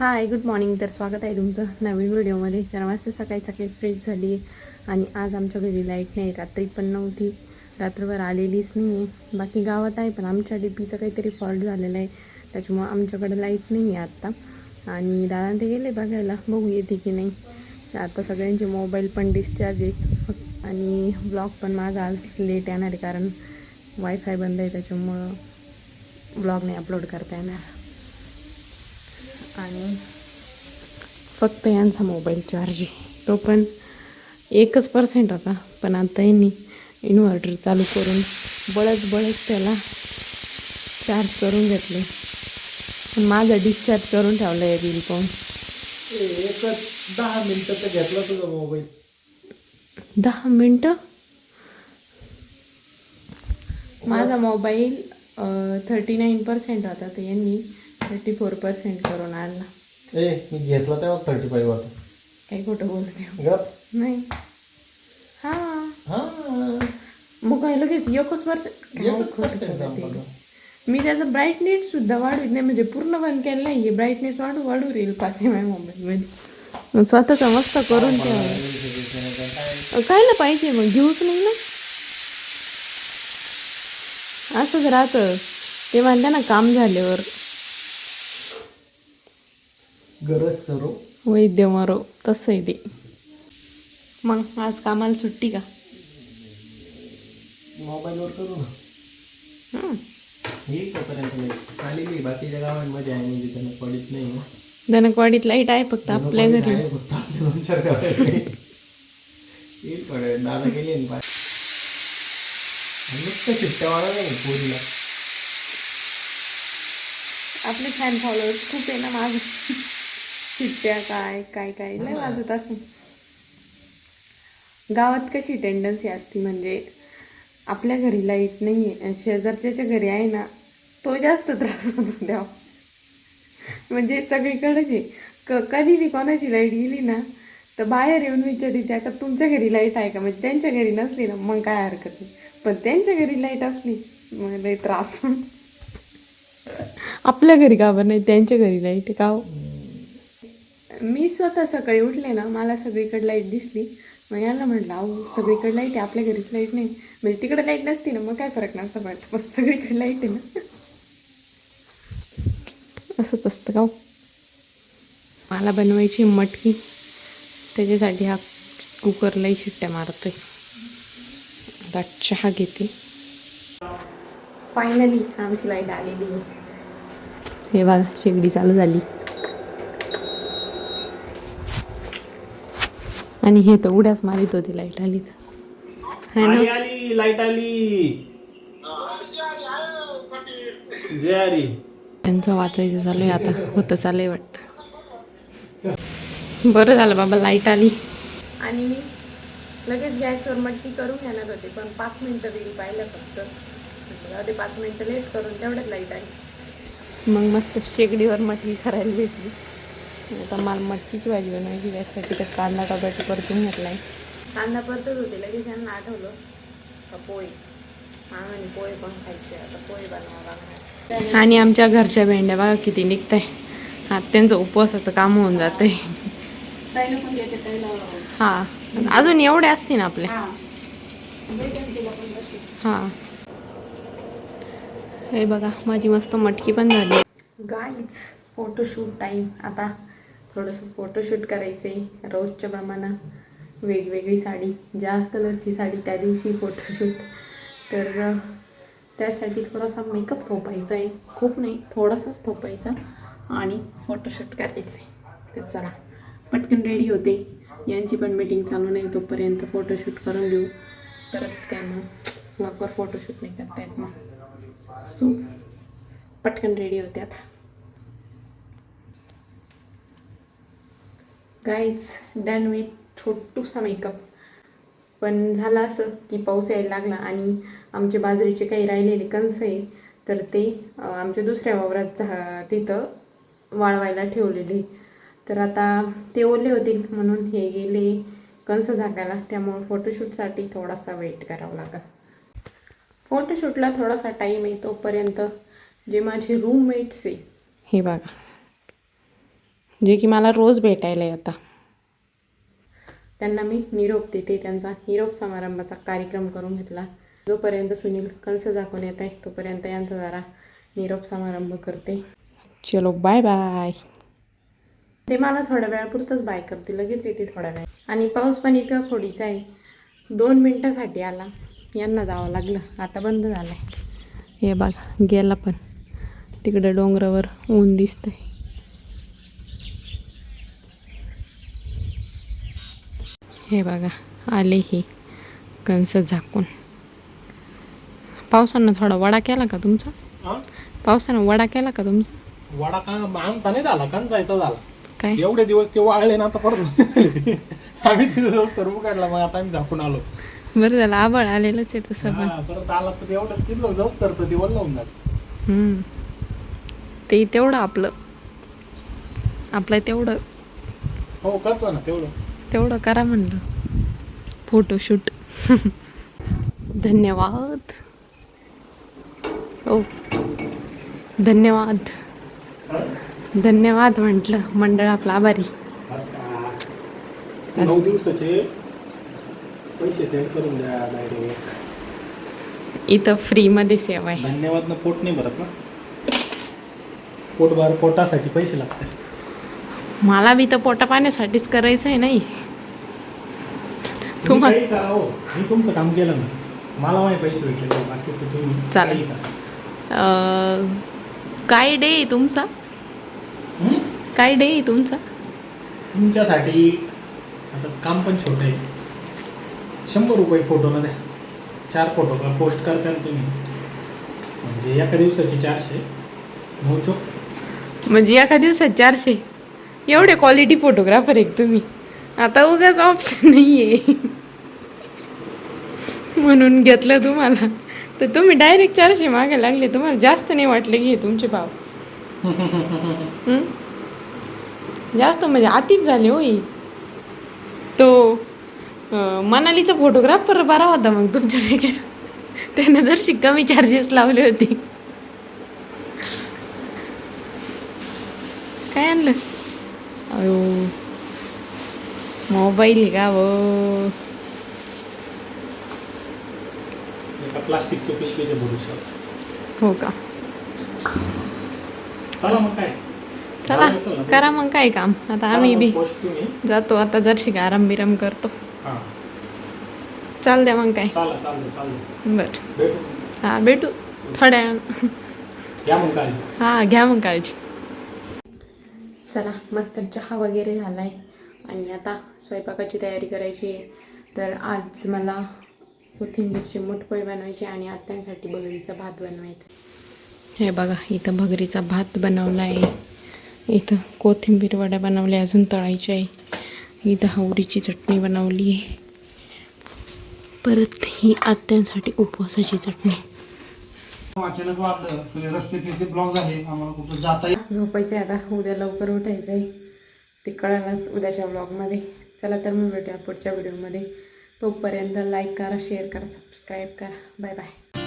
Hi good morning तर स्वागत आहे तुमचं नवीन व्हिडिओमध्ये. तर मस्त सकाळी सकाळी फ्रेश झाली आहे. आणि आज आमच्या घरी लाइट नाही रात्री पण नव्हती. रात्रभर आलेलीच नाही आहे बाकी गावात आहे पण आमच्या डीपीचा काहीतरी फॉल्ट झालेला आहे. त्याच्यामुळं आमच्याकडे लाइट नाही आहे आत्ता. आणि दादा ते गेले बघायला. बघू येते की नाही. आता सगळ्यांचे मोबाईल पण डिस्चार्ज आहे आणि ब्लॉग पण माझा आज लेट येणार आहे कारण वायफाय बंद आहे त्याच्यामुळं ब्लॉग नाही अपलोड करता येणार. आणि फक्त यांचा मोबाईल चार्ज तो पण एकच पर्सेंट होता पण आता यांनी इन्व्हर्टर चालू करून बळच बळच त्याला चार्ज करून घेतले पण माझा डिस्चार्ज करून ठेवला आहे बिल पाहून. एकच दहा मिनिटं तर घेतला तुझा मोबाईल दहा मिनटं? माझा मोबाईल थर्टी नाईन पर्सेंट होता तर यांनी थर्टी फोर पर्सेंट करून आणला. ए मी घेतला तेव्हा थर्टी फाईव्ह होता. काही खोटं बोलते गप. नाही. हां. हा. मग काय लगेच एकच. दाखवलं. मी त्याचं ब्राईटनेस सुद्धा वाढवित नाही. म्हणजे पूर्ण बंद केलं नाही. ब्राईटनेस वाढू वाढू राहील पाच माझ्या मोबाईलमध्ये स्वतःचा मस्त करून ठेवा कायला पाहिजे मग? घेऊच नाही ना. असंच राहतं ते म्हणता ना काम झाल्यावर गरज सरो. वैद्य मरो तसं आहे ते. मग आज कामाला सुट्टी का? मोबाईलवर करू ना. हं. तोपर्यंत लाइट आलेली बाकीच्या गावांमध्ये आहे म्हणजे त्यांना पडित नाही धनकवाडीत लाइट आहे फक्त आपल्या घरी. आहे, फक्त आपल्या दोन चार गावात नाही. येईल पडेल दादा गेले ना बाहेर. नुसतं शिट्ट्या मारा नाही पोरीला आपले फॅन फॉलोअर्स खूप आहे ना माझं चिट्ट्या काय काय काय. लय वाजत असं गावात कशी टेंडन्सी असती म्हणजे आपल्या घरी लाइट नाही आहे शेजारच्याच्या घरी आहे ना तो जास्त त्रास होतो तेव्हा. म्हणजे सगळीकडेच आहे. क कधी बी कोणाची लाइट गेली ना तर बाहेर येऊन विचारते त्या का तुमच्या घरी लाइट आहे का? म्हणजे त्यांच्या घरी नसली ना मग काय हरकत नाही पण त्यांच्या घरी लाइट असली मग लई त्रास. आपल्या घरी का बरं नाही? त्यांच्या घरी लाइट आहे का हो? मी स्वतः सकाळी उठले ना मला सगळीकडे लाइट दिसली. मग याला म्हटलं अहो सगळीकडे लाइट आहे आपल्या घरीच लाइट नाही. म्हणजे तिकडे लाइट नसती ना मग काय फरक नसतं पण मग सगळीकडे लाइट आहे ना. असंच असतं का हो? मला बनवायची मटकी. त्याच्यासाठी हा कुकरलाही शिट्ट्या मारतोय. आता चहा घेते. फायनली आमची लाइट आलेली आहे. हे बघा शेगडी चालू झाली. आणि हे तर उड्याच मारित होती लाइट आली तर है ना? आली आली लाइट आली. जय हरी त्यांचं वाचायचं चालू आहे आता. होतं चालू आहे वाटतं. बरं झालं बाबा लाइट आली. आणि मी लगेच गॅसवर मटकी करून घेणार होते पण पाच मिनटं बिल पाहिलं फक्त. दे पाच मिनटं लेट करून तेवढ्याच लाइट आली. मग मस्त शेगडीवर मटकी करायला भेटली. आता मला मटकीची भाजी बनवायची त्यासाठी तर कांदा टोमॅटो परतून घेतला आहे कांदा परतत होते लगेच यांना आठवलं. का पोळी आणि पोळी पण खायची? आता पोळी बनवावं आणि आमच्या घरच्या भेंड्या बघा किती निघत आहे हा त्यांचं उपवासाचं काम होऊन जात आहे हा. अजून एवढे असतील ना आपल्या हा. हे. बघा माझी मस्त मटकी पण झाली. गाईच फोटोशूट टाईम आता थोडंसं फोटोशूट करायचं आहे रोजच्या प्रमाणात वेगवेगळी साडी. ज्या कलरची साडी त्या दिवशी फोटोशूट तर त्यासाठी थोडासा मेकअप थोपायचा आहे. खूप नाही थोडासाच थोपायचा आणि फोटोशूट करायचं आहे तर चला पटकन रेडी होते. यांची पण मीटिंग चालू नाही तोपर्यंत फोटोशूट करून घेऊ. परत काय मग? लवकर फोटोशूट नाही करता येत मग. सो पटकन रेडी होते आता. गाईज डन विथ छोटूसा मेकअप पण झालं असं की पाऊस यायला लागला आणि आमचे बाजरीचे काही राहिलेले कंस आहे तर ते आमच्या दुसऱ्या वावरात झा तिथं वाळवायला ठेवलेले. तर आता ते ओले होतील म्हणून हे गेले कंस झाकायला. त्यामुळे फोटोशूटसाठी थोडासा वेट करावा लागेल. फोटोशूटला थोडासा टाईम आहे तोपर्यंत जे माझे रूममेट्स आहे हे बघा. जे की मला रोज भेटायला येतात त्यांना मी निरोप देते. त्यांचा निरोप समारंभाचा कार्यक्रम करून घेतला. जोपर्यंत सुनील कंस झाकून येत आहे तोपर्यंत यांचा जरा निरोप समारंभ करते. चलो बाय बाय ते मला थोड्या वेळापुरतंच बाय करते लगेच येते थोड्या वेळ आणि पाऊस पण इतका खोडीचा आहे. दोन मिनटासाठी आला. यांना जावं लागलं. आता बंद झालं आहे हे बघा गेला पण. तिकडं डोंगरावर ऊन दिसतंय. हे बघा आले हे. कंस झाकून. पावसानं थोडा वडा केला का तुमचा? पावसानं वडा केला का तुमचा? वडा का आमचा नाही झाला कंचायचा झाला. काय? एवढे दिवस ते वाळले ना आता परत आम्ही तिथे तर काढला मग आता आम्ही झाकून आलो. बरं झालं आबळ आलेलंच आहे तसं परत आला तर एवढं तिथलं तर जात. हम्म. ते तेवढं आपलं. आपलं तेवढं. हो करतो ना तेवढं. तेवढं करा म्हणलं. फोटोशूट धन्यवाद. हो. धन्यवाद. धन्यवाद म्हटलं. मंडळ आपलं आभारी. इथं फ्रीमध्ये सेवा आहे. धन्यवाद ना पोट नाही भरत ना. पोट भर पोटासाठी पैसे लागतात. मला बी तर पोटा पाण्यासाठीच करायचं आहे नाही. तुम्ही तुम्हा- काही करा हो. मी तुमचं काम केलं ना. मला माझे पैसे भेटले तर बाकीचं तुम्ही चालेल. काय डे आहे तुमचा? काय डे आहे तुमचा? तुमच्यासाठी आता काम पण छोटं आहे. शंभर रुपये फोटोला द्या चार फोटो का पोस्ट करता तुम्ही. म्हणजे एका दिवसाचे चारशे. नऊ चोक म्हणजे एका दिवसात चारशे? एवढे क्वालिटी फोटोग्राफर आहे का तुम्ही. आता उगाच ऑप्शन नाही आहे म्हणून घेतलं तुम्हाला. तर तुम्ही डायरेक्ट चारशे मागे लागले. तुम्हाला जास्त नाही वाटले की हे तुमचे भाव. हं? जास्त म्हणजे आतीच झाले होई तो मनालीचा फोटोग्राफर बरा होता मग तुमच्यापेक्षा. त्याने जर कमी चार्जेस लावले होते. काय आणलं? मोबाईल आहे का वो एका प्लास्टिकच्या पिशवीच्या हो का? चला मग काय? चला? करा मग काय काम. आता आम्ही बी जातो आता जरशी का आराम बिराम करतो. हां. चाल द्या मग काय. बर. हा भेटू. थोड्या हा घ्या मग काळजी. चला मस्त चहा वगैरे झाला आहे आणि आता स्वयंपाकाची तयारी करायची आहे. तर आज मला कोथिंबीरची मुठपोळी बनवायची आणि आत्यांसाठी बगरीचा भात बनवायचा हे बघा इथं भगरीचा भात बनवला आहे. इथं कोथिंबीर वड्या बनवल्या अजून तळायच्या आहे. इथं हवरीची चटणी बनवली आहे. परत ही आत्यांसाठी उपवासाची चटणी. येत झोपायचं आहे आता उद्या लवकर उठायचं आहे. ते कळालंच उद्याच्या ब्लॉगमध्ये चला तर मग भेटूया पुढच्या व्हिडिओमध्ये तोपर्यंत लाईक करा शेअर करा सबस्क्राईब करा. Bye bye